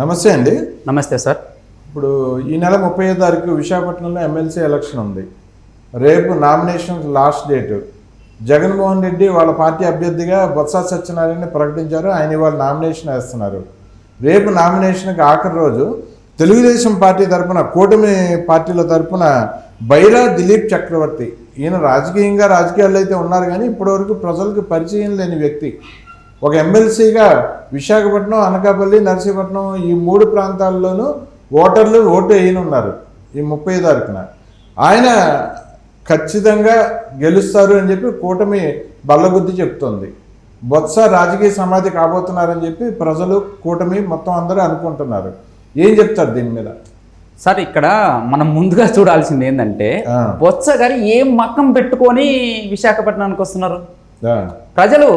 నమస్తే అండి. నమస్తే సార్. ఇప్పుడు ఈ నెల ముప్పై తారీఖు విశాఖపట్నంలో ఎమ్మెల్సీ ఎలక్షన్ ఉంది. రేపు nomination last date. Jaganmohan Reddy వాళ్ళ పార్టీ అభ్యర్థిగా బొత్స సత్యనారాయణ ప్రకటించారు. ఆయన ఇవాళ నామినేషన్ వేస్తున్నారు. రేపు నామినేషన్కి ఆఖరి రోజు తెలుగుదేశం పార్టీ తరపున కూటమి పార్టీల తరపున బైరా దిలీప్ చక్రవర్తి. ఈయన రాజకీయంగా రాజకీయాల్లో అయితే ఉన్నారు కానీ ఇప్పటివరకు ప్రజలకు పరిచయం లేని వ్యక్తి. ఒక ఎమ్మెల్సీగా విశాఖపట్నం అనకాపల్లి నర్సీపట్నం ఈ మూడు ప్రాంతాల్లోనూ ఓటర్లు ఓటు వేయనున్నారు ఈ ముప్పై తారీఖున. ఆయన ఖచ్చితంగా గెలుస్తారు అని చెప్పి కూటమి బల్లగుద్ది చెప్తోంది. బొత్స రాజకీయ సమాధి కాబోతున్నారని చెప్పి ప్రజలు కూటమి మొత్తం అందరూ అనుకుంటున్నారు. ఏం చెప్తారు దీని మీద? సార్ ఇక్కడ మనం ముందుగా చూడాల్సింది ఏంటంటే. బొత్స గారు ఏం మక్కం పెట్టుకొని విశాఖపట్నానికి వస్తున్నారు? ప్రజలు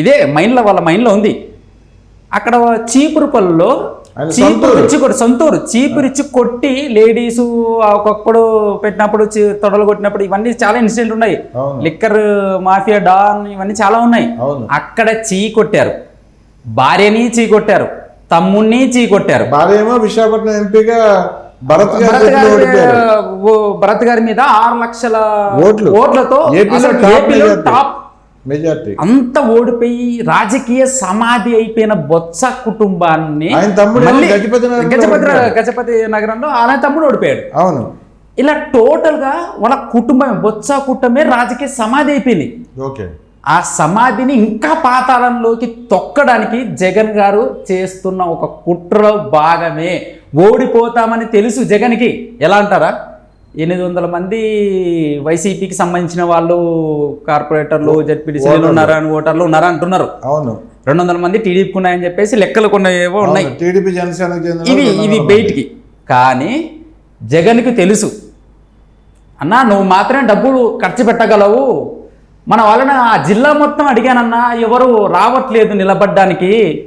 ఇదే మైండ్లో వాళ్ళ మైండ్లో ఉంది. అక్కడ చీపురు పళ్ళలో చీపురు సొంతూరు. ఇచ్చి కొట్టి సొంతూరు. చీపురు ఇచ్చి కొట్టి లేడీస్ ఒక్కొక్కడు పెట్టినప్పుడు తొడలు కొట్టినప్పుడు ఇవన్నీ చాలా ఇన్సిడెంట్ ఉన్నాయి. లిక్కర్ మాఫియా డాన్ ఇవన్నీ చాలా ఉన్నాయి. అక్కడ చీ కొట్టారు. భార్యని చీ కొట్టారు. తమ్ముణ్ణి చీ కొట్టారు. భార్య ఏమో విశాఖపట్నం ఎంపీగా భరత్ గారి మీద ఆరు లక్షల ఓట్లు. ఓట్లతో ఏపీలో టాప్ మెజార్టీ. అంత ఓడిపోయి రాజకీయ సమాధి అయిపోయిన బొత్స కుటుంబాన్ని గజపతి. గజపతి నగరంలో ఆయన తమ్ముడు ఓడిపోయాడు. అవును. ఇలా టోటల్గా వాళ్ళ కుటుంబం బొత్స కుటుంబమే రాజకీయ సమాధి అయిపోయింది. ఓకే. ఆ సమాధిని ఇంకా పాతాళంలోకి తొక్కడానికి జగన్ గారు చేస్తున్న ఒక కుట్రలో భాగమే. ఓడిపోతామని తెలుసు జగన్కి. ఎలా అంటారా? ఎనిమిది వందల మంది వైసీపీకి సంబంధించిన వాళ్ళు కార్పొరేటర్లు జడ్పీటీసీలు ఉన్నారా అని ఓటర్లు ఉన్నారా అంటున్నారు. అవును. రెండు వందల మంది టీడీపీకి ఉన్నాయని చెప్పేసి లెక్కలు కొన్ని ఏవో ఉన్నాయి. టీడీపీ జనసేనకు చెందిన ఇవి ఇవి. బయటికి. కానీ జగన్కి తెలుసు. అన్నా నువ్వు మాత్రమే డబ్బులు ఖర్చు పెట్టగలవు. మన వాళ్ళని ఆ జిల్లా మొత్తం అడిగానన్నా ఎవరు రావట్లేదు నిలబడ్డానికి.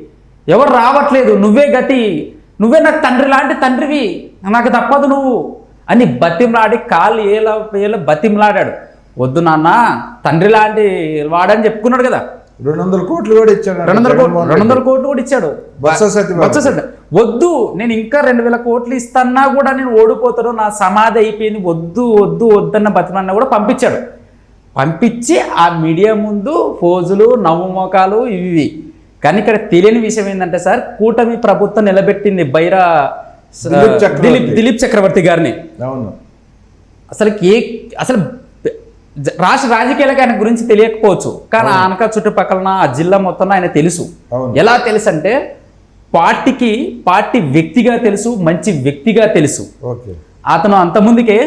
ఎవరు రావట్లేదు. నువ్వే గతి. నువ్వే నాకు తండ్రి లాంటి తండ్రివి. నాకు తప్పదు నువ్వు. అని బతిమలాడి కాళ్ళు ఏల ఏల బతిమలాడాడు. వద్దు నాన్న తండ్రి లాంటి వాడని చెప్పుకున్నాడు కదా. రెండు వందల కోట్లు కూడా ఇచ్చాడు రెండు వందల కోట్లు రెండు వందల కోట్లు కూడా ఇచ్చాడు. సత్యనారాయణ. వద్దు నేను ఇంకా రెండు వేల కోట్లు ఇస్తాన్నా కూడా నేను ఓడిపోతాను నా సమాధి అయిపోయింది వద్దు వద్దు వద్దన్న బతిమన్నా కూడా పంపించాడు. పంపించి ఆ మీడియా ముందు ఫోజులు నవ్వు మోకాలు ఇవి. కానీ ఇక్కడ తెలియని విషయం ఏంటంటే సార్ కూటమి ప్రభుత్వం నిలబెట్టింది బైరా దిలీప్ చక్రవర్తి. దిలీప్ చక్రవర్తి గారిని. అవును. అసలు ఏ అసలు రాష్ట్ర రాజకీయాలకు ఆయన గురించి తెలియకపోవచ్చు. కానీ ఆనక చుట్టుపక్కల ఆ జిల్లా మొత్తం ఆయన తెలుసు. ఎలా తెలుసు అంటే పార్టీకి పార్టీ వ్యక్తిగా తెలుసు మంచి వ్యక్తిగా తెలుసు. అతను అంతకుముందుకే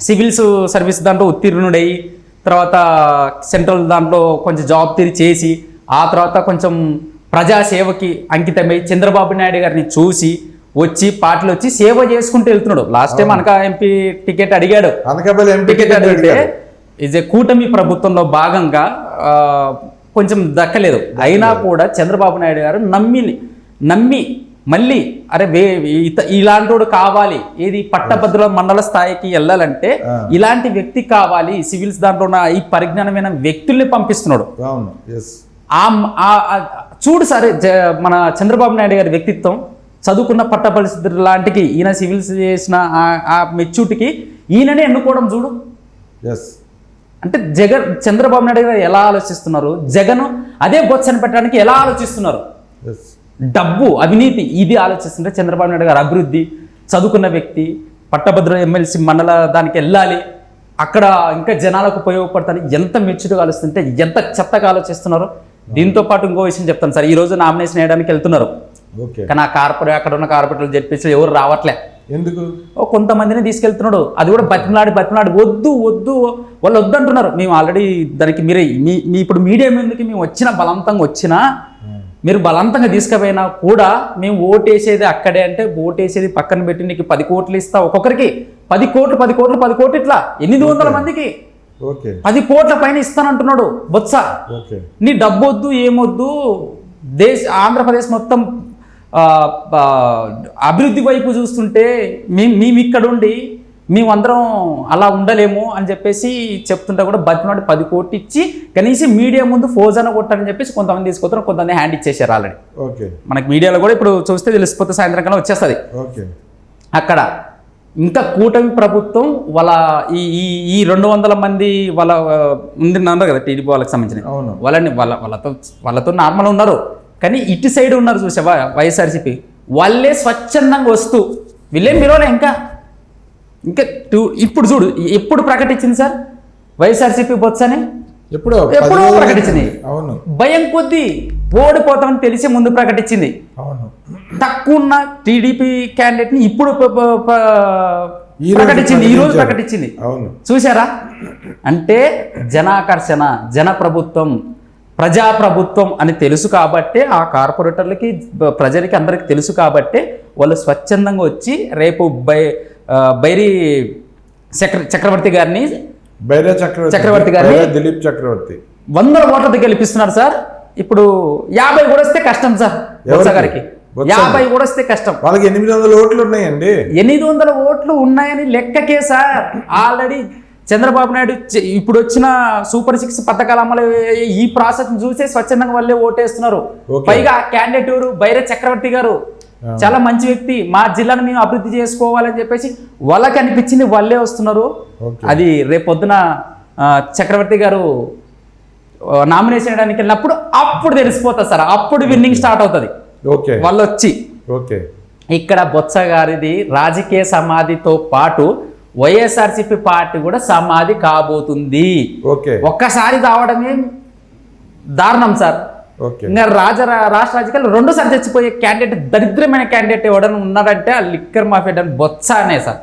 సివిల్స్ సర్వీస్ దాంట్లో ఉత్తీర్ణుడై తర్వాత సెంట్రల్ దాంట్లో కొంచెం జాబ్ తిరిగి చేసి ఆ తర్వాత కొంచెం ప్రజాసేవకి అంకితమై చంద్రబాబు నాయుడు గారిని చూసి వచ్చి పార్టీలో వచ్చి సేవ చేసుకుంటూ వెళ్తున్నాడు. లాస్ట్ టైం అనక ఎంపీ టికెట్ అడిగాడు. అనకాపల్లి ఎంపీ టికెట్ అడిగితే ఇజ్ ఏ కూటమి ప్రభుత్వంలో భాగంగా కొంచెం దక్కలేదు. అయినా కూడా చంద్రబాబు నాయుడు గారు నమ్మి నమ్మి మళ్ళీ అరే వే ఇత ఇలాంటోడు కావాలి. ఏది పట్టభద్రుల మండల స్థాయికి వెళ్ళాలంటే. ఇలాంటి వ్యక్తి కావాలి. సివిల్స్ దాంట్లో ఉన్న ఈ పరిజ్ఞానమైన వ్యక్తుల్ని పంపిస్తున్నాడు. చూడు సరే మన చంద్రబాబు నాయుడు గారి వ్యక్తిత్వం. చదువుకున్న పట్ట పరిస్థితులు లాంటికి ఈయన సివిల్స్ చేసిన ఆ- మెచ్యూటికి ఈయననే ఎన్నుకోవడం చూడు. ఎస్ అంటే జగన్ చంద్రబాబు నాయుడు గారు ఎలా ఆలోచిస్తున్నారు? జగన్ అదే బొత్సని పెట్టడానికి ఎలా ఆలోచిస్తున్నారు? డబ్బు అవినీతి ఇది ఆలోచిస్తుంటే చంద్రబాబు నాయుడు గారు అభివృద్ధి చదువుకున్న వ్యక్తి పట్టభద్ర ఎమ్మెల్సీ మండల దానికి వెళ్ళాలి అక్కడ ఇంకా జనాలకు ఉపయోగపడతాను ఎంత మెచ్చుగా ఆలోచిస్తుంటే ఎంత చెత్తగా ఆలోచిస్తున్నారు? దీంతో పాటు ఇంకో విషయం చెప్తాను సార్. ఈ రోజు నామినేషన్ వేయడానికి వెళ్తున్నారు. కానీ ఆ కార్పొరేట్ అక్కడ ఉన్న కార్పొరేటర్లు చెప్పేసి ఎవరు రావట్లే. ఎందుకు? ఓ కొంతమందిని తీసుకెళ్తున్నాడు. అది కూడా బతిమలాడి బతిమలాడి వద్దు వద్దు వాళ్ళు వద్దు అంటున్నారు మేము ఆల్రెడీ దానికి మీరే మీ మీ ఇప్పుడు మీడియా మీదకి మేము వచ్చిన బలవంతంగా వచ్చినా మీరు బలవంతంగా తీసుకుపోయినా కూడా మేము ఓటేసేది అక్కడే అంటే ఓటేసేది పక్కన పెట్టి నీకు పది కోట్లు ఇస్తా ఒక్కొక్కరికి. పది కోట్లు పది కోట్లు పది కోట్లు ఇట్లా. ఎనిమిది వందల మందికి. పది కోట్ల పైన ఇస్తానంటున్నాడు బొత్స. నీ డబ్బొద్దు ఏమొద్దు దేశ ఆంధ్రప్రదేశ్ మొత్తం అభివృద్ధి వైపు చూస్తుంటే మేము మేము ఇక్కడ ఉండి మేమందరం అలా ఉండలేము అని చెప్పేసి చెప్తుంటే కూడా బతినాడు పది కోట్లు ఇచ్చి కనీసం మీడియా ముందు ఫోజ్ అని కొట్టారని చెప్పేసి కొంతమంది తీసుకొస్తారు కొంతమంది హ్యాండ్ ఇచ్చేసారు ఆల్రెడీ. ఓకే. మనకి మీడియాలో కూడా ఇప్పుడు చూస్తే తెలిసిపోతే సాయంత్రం కల్లా వచ్చేస్తుంది. ఓకే. అక్కడ ఇంకా కూటమి ప్రభుత్వం వాళ్ళ ఈ ఈ ఈ రెండు వందల మంది వాళ్ళ ఉంది అన్నారు కదా టీడీపీ వాళ్ళకి సంబంధించిన అవును. వాళ్ళని వాళ్ళ వాళ్ళతో వాళ్ళతో నార్మల్ ఉన్నారు. కానీ ఇటు సైడ్ ఉన్నారు చూసావా వైఎస్ఆర్సీపీ. వాళ్ళే స్వచ్ఛందంగా వస్తూ వీళ్ళేం పిలవలే ఇంకా. ఇంకా టూ- ఇప్పుడు చూడు ఎప్పుడు ప్రకటించింది సార్? వైఎస్ఆర్సీపీ బొత్సని? ఎప్పుడో ఎప్పుడో ప్రకటించింది. అవును. భయం కొద్దీ ఓడిపోతామని తెలిసి ముందు ప్రకటించింది. అవును. తక్కువ ఉన్న టీడీపీ క్యాండిడేట్ని ఇప్పుడు ప్రకటించింది ఈ రోజు. ప్రకటించింది. అవును. చూసారా అంటే జనాకర్షణ జన ప్రభుత్వం ప్రజా ప్రభుత్వం అని తెలుసు కాబట్టే ఆ కార్పొరేటర్లకి ప్రజలకి అందరికి తెలుసు కాబట్టే వాళ్ళు స్వచ్ఛందంగా వచ్చి రేపు బై బైరి చక్ర చక్రవర్తి గారిని బైరా చక్రవర్తి చక్రవర్తి గారిని- దిలీప్ చక్రవర్తి. వందల ఓట్లతో గెలిపిస్తున్నారు సార్. ఇప్పుడు యాభై కూడా వస్తే కష్టం సార్ బొత్స? గారికి యాభై కూడా వస్తే కష్టం. వాళ్ళకి ఎనిమిది వందల ఓట్లు ఉన్నాయండి. ఎనిమిది వందల ఓట్లు ఉన్నాయని లెక్కకే సార్. ఆల్రెడీ చంద్రబాబు నాయుడు ఇప్పుడు వచ్చిన సూపర్ సిక్స్ పథకాల అమలు ఈ ప్రాసెస్ చూసే స్వచ్ఛందంగా వాళ్ళే ఓటేస్తున్నారు. పైగా క్యాండిడేట్ ఎవరు బైరే చక్రవర్తి గారు చాలా మంచి వ్యక్తి. మా జిల్లాను మేము అభివృద్ధి చేసుకోవాలని చెప్పేసి వాళ్ళకి అనిపించింది వాళ్ళే వస్తున్నారు. అది రేపొద్దున చక్రవర్తి గారు నామినేషన్ చేయడానికి వెళ్ళినప్పుడు అప్పుడు తెలిసిపోతుంది సార్. అప్పుడు విన్నింగ్ స్టార్ట్ అవుతుంది. ఓకే. వాళ్ళు వచ్చి ఓకే. ఇక్కడ బొత్స గారిది రాజకీయ సమాధితో పాటు వైఎస్ఆర్సీపీ పార్టీ కూడా సమాధి కాబోతుంది. ఒక్కసారి రావడమే దారుణం సార్. ఇంకా రాజ రాష్ట్ర రాజకీయాలు రెండోసారి చచ్చిపోయే క్యాండిడేట్ దరిద్రమైన క్యాండిడేట్ ఎవడన్నా ఉన్నాడంటే ఆ లిక్కర్ మాఫియా బొత్స అనే సార్.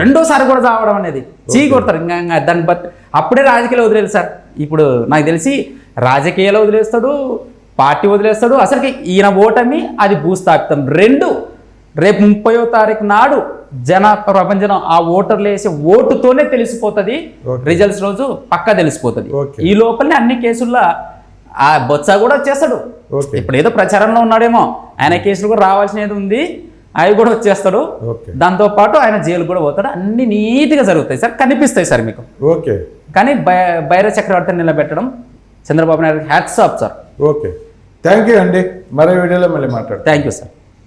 రెండోసారి కూడా రావడం అనేది. చీ కొడతారు. ఇంకా దాన్ని బట్ అప్పుడే రాజకీయాలు వదిలేదు సార్. ఇప్పుడు నాకు తెలిసి రాజకీయాలు వదిలేస్తాడు పార్టీ వదిలేస్తాడు. అసలు ఈయన ఓటమి అది భూస్థాపితం. రెండు రేపు ముప్పయో తారీఖు నాడు జన ప్రపంచం ఆ ఓటర్లు వేసే ఓటుతోనే తెలిసిపోతుంది. రిజల్ట్స్ రోజు పక్కా తెలిసిపోతుంది. ఈ లోపలనే అన్ని కేసుల్లో ఆ బొత్స కూడా వచ్చేస్తాడు. ఇప్పుడు ఏదో ప్రచారంలో ఉన్నాడేమో ఆయన కేసులు కూడా రావాల్సినది ఉంది అవి కూడా వచ్చేస్తాడు. దాంతో పాటు ఆయన జైలు కూడా పోతాడు. అన్ని నీట్గా జరుగుతాయి సార్ కనిపిస్తాయి సార్ మీకు. ఓకే. కానీ బై బైర చక్రవర్తిని నిలబెట్టడం Chandrababu Naidu hats off sir. Okay. Thank you అండి. మరో వీడియోలో మళ్ళీ మాట్లాడతాం. Thank you sir.